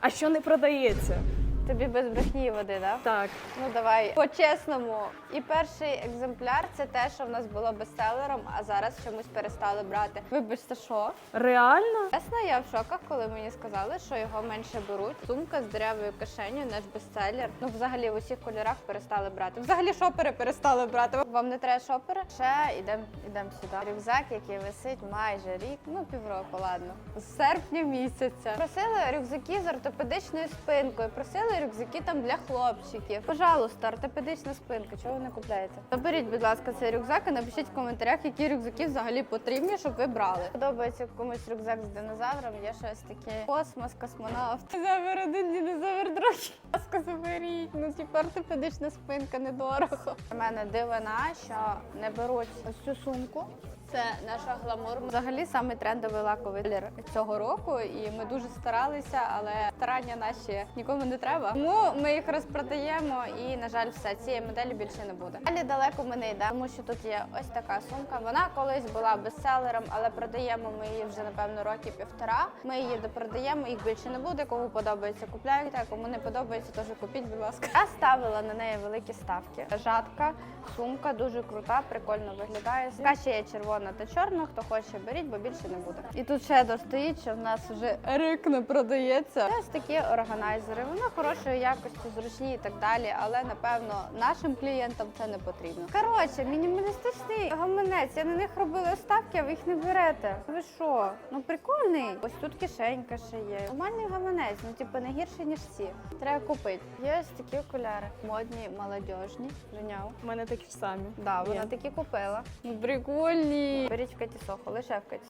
А що не продається? Тобі без брехні води, да? Так. Ну давай по-чесному. І перший екземпляр це те, що в нас було бестселером, а зараз чомусь перестали брати. Вибачте, що? Реально? Чесно, я в шоках, коли мені сказали, що його менше беруть. Сумка з деревою кишенею, наш бестселер. Ну, взагалі в усіх кольорах перестали брати. Взагалі шопери перестали брати. Вам не треба шопери? Ще йдемо ідем сюди. Рюкзак, який висить майже рік, ну півроку, ладно. З серпня місяця. Просили рюкзаки з ортопедичною спинкою. Просили рюкзаки там для хлопчиків. Пожалуйста, ортопедична спинка. Чого ви не купляєте? Заберіть, будь ласка, цей рюкзак і напишіть в коментарях, які рюкзаки взагалі потрібні, щоб ви брали. Подобається комусь рюкзак з динозавром. Є щось таке космос, космонавт. Динозавр один, динозавр другий. Ласка, заберіть. Ну типу ортопедична спинка недорого. У мене дивина, що не беруть ось цю сумку. Це наша гламур. Взагалі саме трендовий лаковий колір цього року, і ми дуже старалися, але старання наші нікому не треба. Тому ми їх розпродаємо і, на жаль, все цієї моделі більше не буде. Далі далеко ми не йдемо, тому що тут є ось така сумка. Вона колись була бестселером, але продаємо ми її вже напевно роки півтора. Ми її допродаємо, їх більше не буде. Кому подобається, купляйте. Кому не подобається, теж купіть, будь ласка. Я ставила на неї великі ставки. Жатка, сумка дуже крута, прикольно виглядає. Така ще є червона та чорна. Хто хоче, беріть, бо більше не буде. І тут ще достоїть, що в нас вже рик не продається. Ось такі органайзери. Вони хорошої якості, зручні і так далі. Але напевно нашим клієнтам це не потрібно. Коротше, мінімалістичний гаманець. Я на них робила ставки, а ви їх не берете. Ви що? Ну прикольний. Ось тут кишенька ще є. Нормальний гаманець, ну типу не гірший ніж ці. Треба купити. Є ось такі окуляри. Модні, молодіжні. Женяв. У мене такі ж самі. Да, вона такі купила. Ну, прикольні. Беріть в Кеті Сохо, лише в Кеті